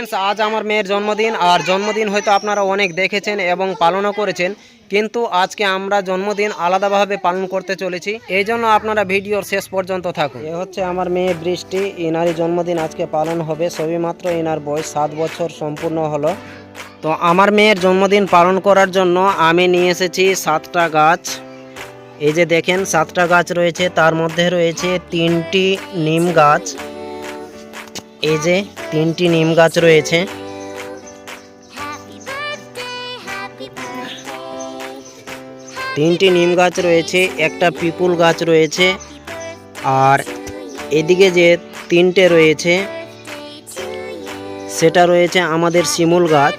Friends আজ আমার মেয়ের জন্মদিন আর জন্মদিন হয়তো আপনারা অনেক দেখেছেন এবং পালনও করেছেন কিন্তু আজকে আমরা জন্মদিন আলাদাভাবে পালন করতে চলেছি। এই জন্য আপনারা ভিডিওর শেষ পর্যন্ত থাকুন। এ হচ্ছে আমার মেয়ে বৃষ্টি ইনারই জন্মদিন আজকে পালন হবে। সবেমাত্র ইনার বয়স সাত বছর সম্পূর্ণ হলো। তো আমার মেয়ের জন্মদিন পালন করার জন্য আমি নিয়ে এসেছি সাতটা গাছ। এই যে দেখেন সাতটা গাছ রয়েছে তার মধ্যে রয়েছে তিনটি নিম গাছ। এই যে তিনটি নিম গাছ রয়েছে। তিনটি নিম গাছ রয়েছে, একটা পিপুল গাছ রয়েছে, আর এদিকে যে তিনটে রয়েছে, সেটা রয়েছে আমাদের শিমুল গাছ।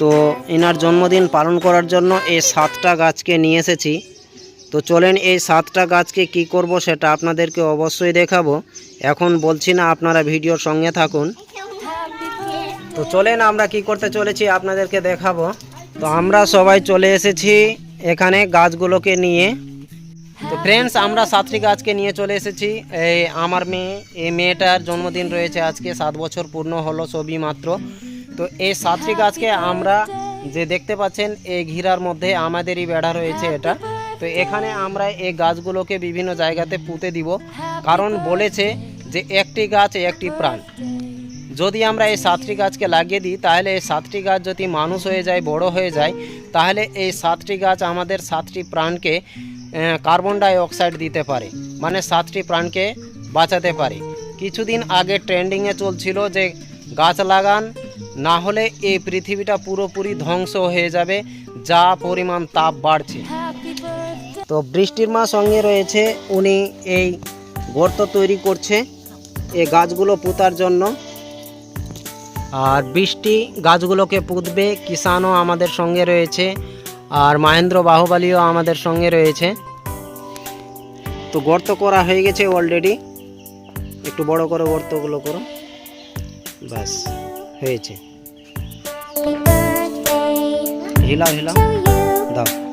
তো এনার জন্মদিন পালন করার জন্য এই সাতটা গাছকে নিয়ে এসেছি। তো চলেন এই সাতটা গাছকে কি করব সেটা আপনাদেরকে অবশ্যই দেখাবো। এখন বলছি না আপনারা ভিডিওর সঙ্গে থাকুন। তো চলেন আমরা কি করতে চলেছি আপনাদেরকে দেখাবো। তো আমরা সবাই চলে এসেছি এখানে গাছগুলোকে নিয়ে। তো ফ্রেন্ডস আমরা সাতটি গাছকে নিয়ে চলে এসেছি। এই আমার মেয়ে, এই মেয়েটার জন্মদিন রয়েছে আজকে, সাত বছর পূর্ণ হলো সবই মাত্র। তো এই সাতটি গাছকে আমরা যে দেখতে পাচ্ছেন, এই ঘিরার মধ্যে আমাদেরই বেড়া রয়েছে এটা। তো এখানে আমরা এই গাছগুলোকে বিভিন্ন জায়গাতে পুঁতে দিব। কারণ বলেছে যে একটি গাছ একটি প্রাণ। যদি আমরা এই সাতটি গাছকে লাগিয়ে দিই, তাহলে এই সাতটি গাছ যদি মানুষ হয়ে যায়, বড় হয়ে যায়, তাহলে এই সাতটি গাছ আমাদের সাতটি প্রাণকে কার্বন ডাই অক্সাইড দিতে পারে। মানে সাতটি প্রাণকে বাঁচাতে পারে। কিছুদিন আগে ট্রেন্ডিংয়ে চলছিল যে গাছ লাগান, না হলে এই পৃথিবীটা পুরোপুরি ধ্বংস হয়ে যাবে, যা পরিমাণ তাপ বাড়ছে। তো বৃষ্টির মা সঙ্গে রয়েছে উনি এই গর্ত তৈরি করছে এই গাছগুলো পোতার জন্য। আর বৃষ্টি গাছগুলোকে পুঁতবে কিষানও আমাদের সঙ্গে রয়েছে আর মহেন্দ্র বাহুবালিও আমাদের সঙ্গে রয়েছে। তো গর্ত করা হয়ে গেছে অলরেডি একটু বড় করে গর্তগুলো করো। ব্যাস হয়েছে। হিলাও হিলাও দাও।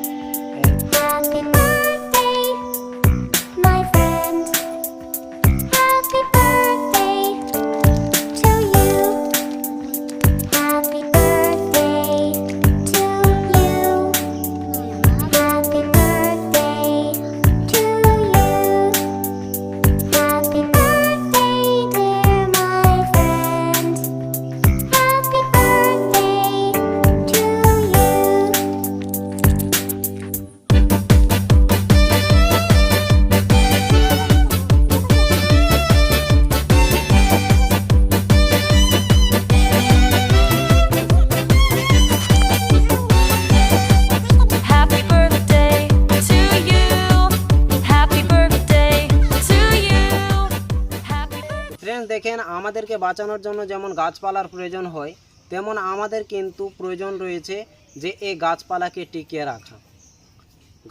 দেখেন, আমাদেরকে বাঁচানোর জন্য যেমন গাছপালার প্রয়োজন হয়, তেমন আমাদের কিন্তু প্রয়োজন রয়েছে যে এই গাছপালাকে টিকিয়ে রাখা।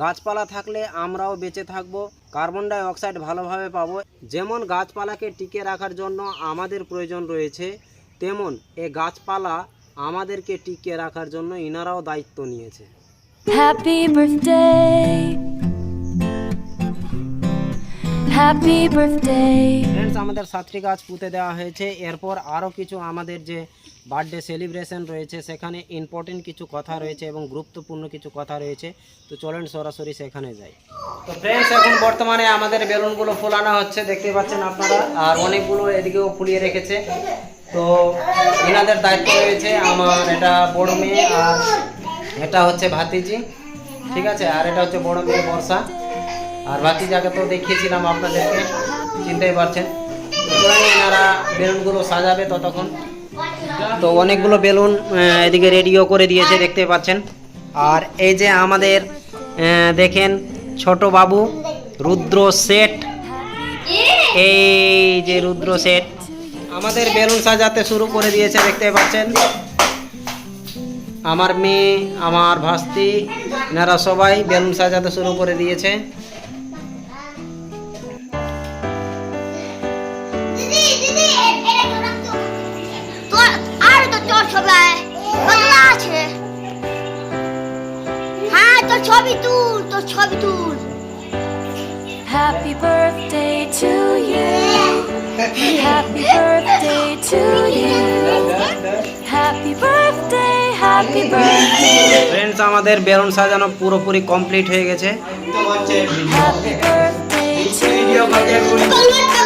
গাছপালা থাকলে আমরাও বেঁচে থাকব, কার্বন ডাই অক্সাইড ভালোভাবে পাবো। যেমন গাছপালাকে টিকিয়ে রাখার জন্য আমাদের প্রয়োজন রয়েছে, তেমন এ গাছপালা আমাদেরকে টিকিয়ে রাখার জন্য ইনারাও দায়িত্ব নিয়েছে। Happy birthday. Birthday. ফ্রেন্ডস আমাদের সাতটি গাছ পুঁতে দেওয়া হয়েছে। এরপর আরও কিছু আমাদের যে বার্থডে সেলিব্রেশন রয়েছে, সেখানে ইম্পর্টেন্ট কিছু কথা রয়েছে এবং গুরুত্বপূর্ণ কিছু কথা রয়েছে। তো চলেন সরাসরি সেখানে যাই। তো ফ্রেন্ডস এখন বর্তমানে আমাদের বেলুনগুলো ফোলানো হচ্ছে দেখতে পাচ্ছেন আপনারা। আর অনেকগুলো এদিকেও ফুলিয়ে রেখেছে। তো এনাদের দায়িত্ব রয়েছে আমার এটা বড় মেয়ে আর এটা হচ্ছে ভাতিজি। ঠিক আছে? আর এটা হচ্ছে বড় মেয়ে বর্ষা। আর ভাতিজাকে তো দেখিয়েছিলাম আপনাদেরকে, চিনতেই পারছেন। এনারা বেলুনগুলো সাজাবে ততক্ষণ। তো অনেকগুলো বেলুন এদিকে রেডিও করে দিয়েছে, দেখতে পাচ্ছেন। আর এই যে আমাদের দেখেন ছোট বাবু, রুদ্র সেট এই যে রুদ্র সেট আমাদের বেলুন সাজাতে শুরু করে দিয়েছে, দেখতে পাচ্ছেন। আমার মেয়ে, আমার ভাস্তি, এনারা সবাই বেলুন সাজাতে শুরু করে দিয়েছে। ছবি কতলা আছে হ্যাঁ তোর ছবি তুল তোর ছবি তুল Happy birthday to you. Happy birthday to you. Happy birthday, happy birthday. Friends আমাদের বেলুন সাজানো পুরোপুরি কমপ্লিট হয়ে গেছে Happy birthday to you.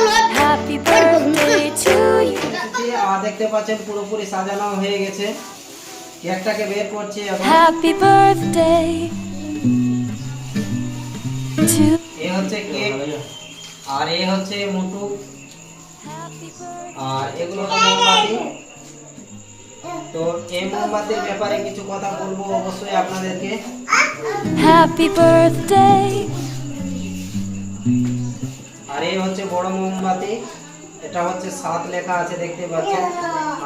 দেখতে পাচ্ছেন পুরোপুরি সাজানো হয়ে গেছে। কেকটাকে বের করছি এখন। Happy birthday to এ হচ্ছে কেক আর এ হচ্ছে মুটু। আর এগুলো তো মোমবাতি। তো এই মোমবাতির ব্যাপারে কিছু কথা বলব অবশ্যই আপনাদেরকে। Happy birthday. আর এই হচ্ছে বড় মোমবাতি। এটা হচ্ছে সাত লেখা আছে দেখতে পাচ্ছেন।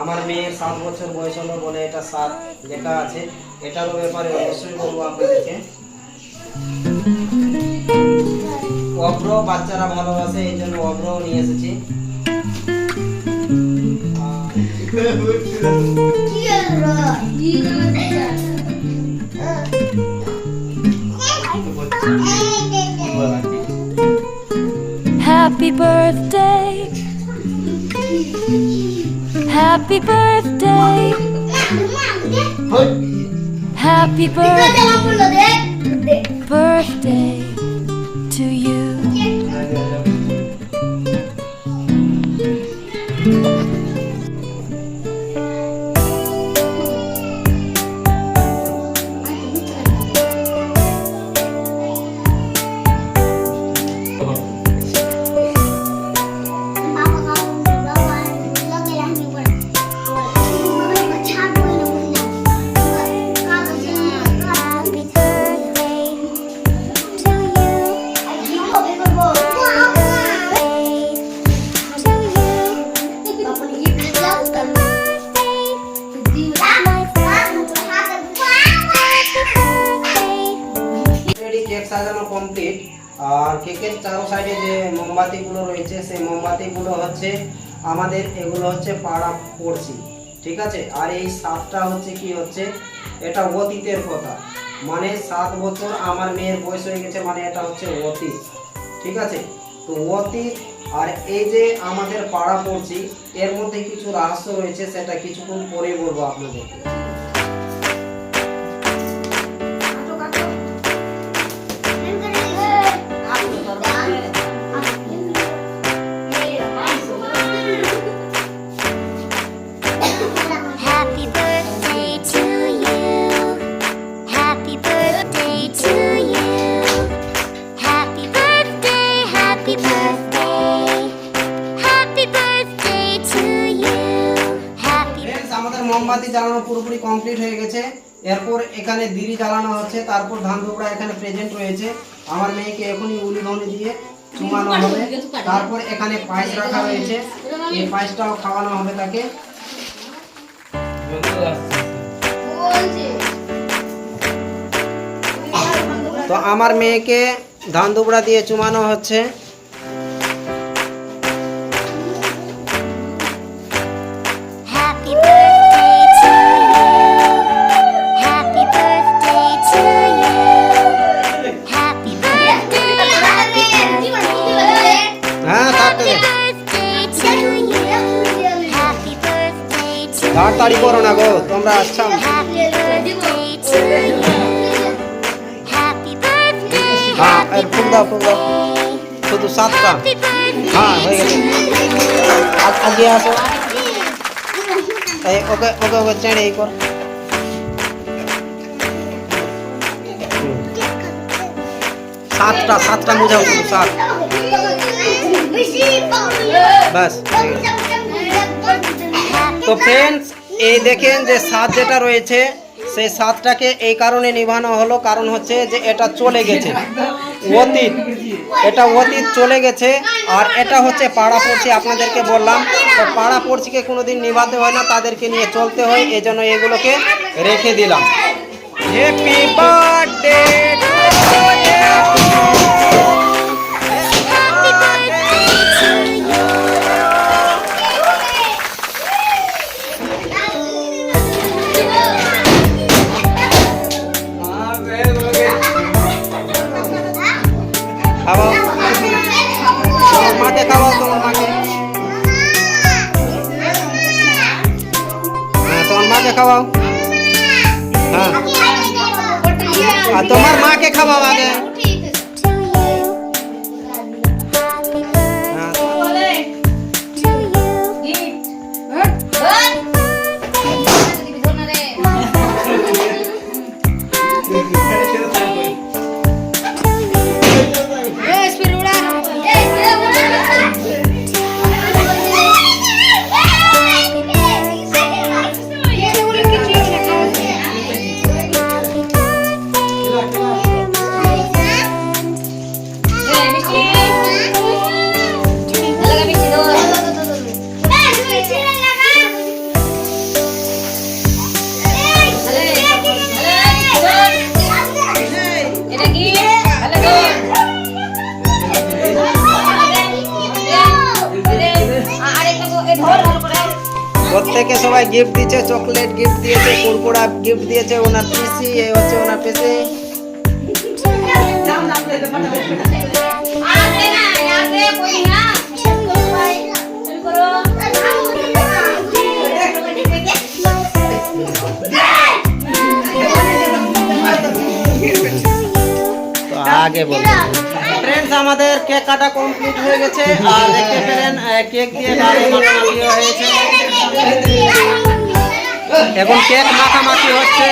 আমার মেয়ের সাত বছর বয়স হলো বলে এটা সাত লেখা আছে। এটারও ব্যাপারে অবশ্যই বলব আপনাদেরকে। অভ্র, বাচ্চারা ভালোবাসে, এই জন্য অভ্রও নিয়ে এসেছি। Happy birthday. Happy birthday. Happy birthday. Birthday সেই হচ্ছে, আমাদের এগুলো হচ্ছে পাড়া পড়শি, ঠিক আছে? আর এই সাতটা হচ্ছে কি হচ্ছে, এটা অতীতের কথা। মানে সাত বছর আমার মেয়ের বয়স হয়ে গেছে মানে এটা হচ্ছে অতীত, ঠিক আছে? তো অতীত আর এই যে আমাদের পাড়া পড়ছি এর মধ্যে কিছু রহস্য রয়েছে, সেটা কিছুক্ষণ পরে বলব আপনাদেরকে এখানে দিরি জ্বালানো হচ্ছে তারপর ধান দুবড়া এখানে প্রেজেন্ট রয়েছে। আমার মেয়েকে এখনই উলি ধনে দিয়ে চুমানো হবে। তারপর এখানে পায়েস রাখা রয়েছে। এই পায়েসটাও খাওয়ানো হবে তাকে। তো আমার মেয়েকে ধান দুবড়া দিয়ে চুমানো হচ্ছে। To তাড়াতাড়ি করো না গো তোমরা আচ্ছা Happy birthday to you. Happy birthday. হ্যাঁ এর ফুল দাও ফুল দাও শুধু সাতটা Happy birthday. হ্যাঁ হয়ে গেছে আজ- আজকে আসো এই ওকে ওকে ওকে চেড়ে এই কর হুম। সাতটা সাতটা মুজাও শুধু সাত ব্যাস হয়ে গেছে। এই দেখেন যে সাত যেটা রয়েছে, সেই সাতটাকে এই কারণে নিভানো হলো। কারণ হচ্ছে যে এটা চলে গেছে। অতীত। এটা অতীত চলে গেছে। আর এটা হচ্ছে পাড়া পড়ছি আপনাদেরকে বললাম। তো পাড়া পড়ছিকে কোনোদিন নিভাতে হয় না, তাদেরকে নিয়ে চলতে হয়। এই জন্য এগুলোকে রেখে দিলাম। হ্যাপি বার্থডে খাওয়াও হ্যাঁ আর তোমার মাকে খাওয়াও আগে সবাই গিফট দিয়েছে চকলেট গিফট দিয়েছে কুরকুড়া গিফট দিয়েছে ওনার পিসি এই হচ্ছে ওনার পিসি আগে বলব ফ্রেন্ডস আমাদের কেক কাটা কমপ্লিট হয়ে গেছে। আর দেখতে পেলেন কেক দিয়ে হয়েছে। এখন কেক মাখামাখি হচ্ছে।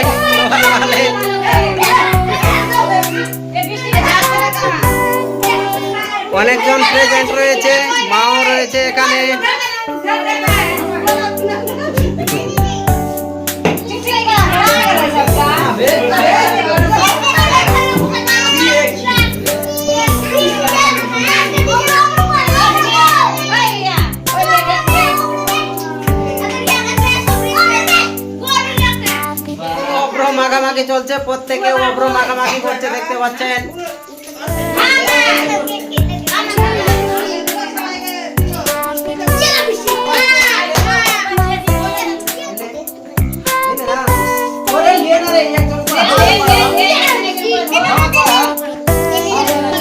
অনেকজন প্রেজেন্ট রয়েছে মাও রয়েছে এখানে। মাখামাখি চলছে প্রত্যেকে অব্র মাখামাখি করছে দেখতে পাচ্ছেন।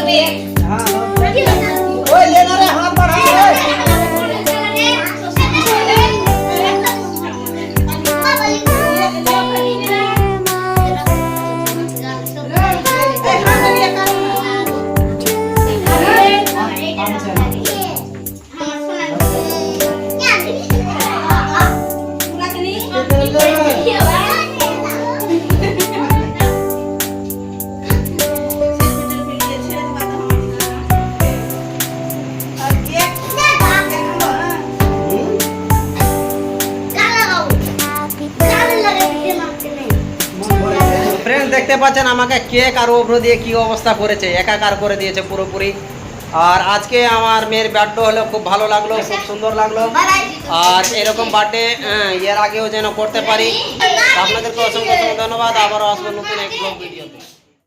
ফ্রেন্ড পাচ্ছেন আমাকে কেক আর ওভ্র দিয়ে কি অবস্থা করেছে, একাকার করে দিয়েছে পুরোপুরি। আর আজকে আমার মেয়ের বার্থডে হলো, খুব ভালো লাগল, খুব সুন্দর লাগল। আর এরকম বার্থডে এর আগেও যেন করতে পারি। আপনাদেরকে অসংখ্য অসংখ্য ধন্যবাদ, আবারও আসব নতুন এক ব্লগ ভিডিওতে।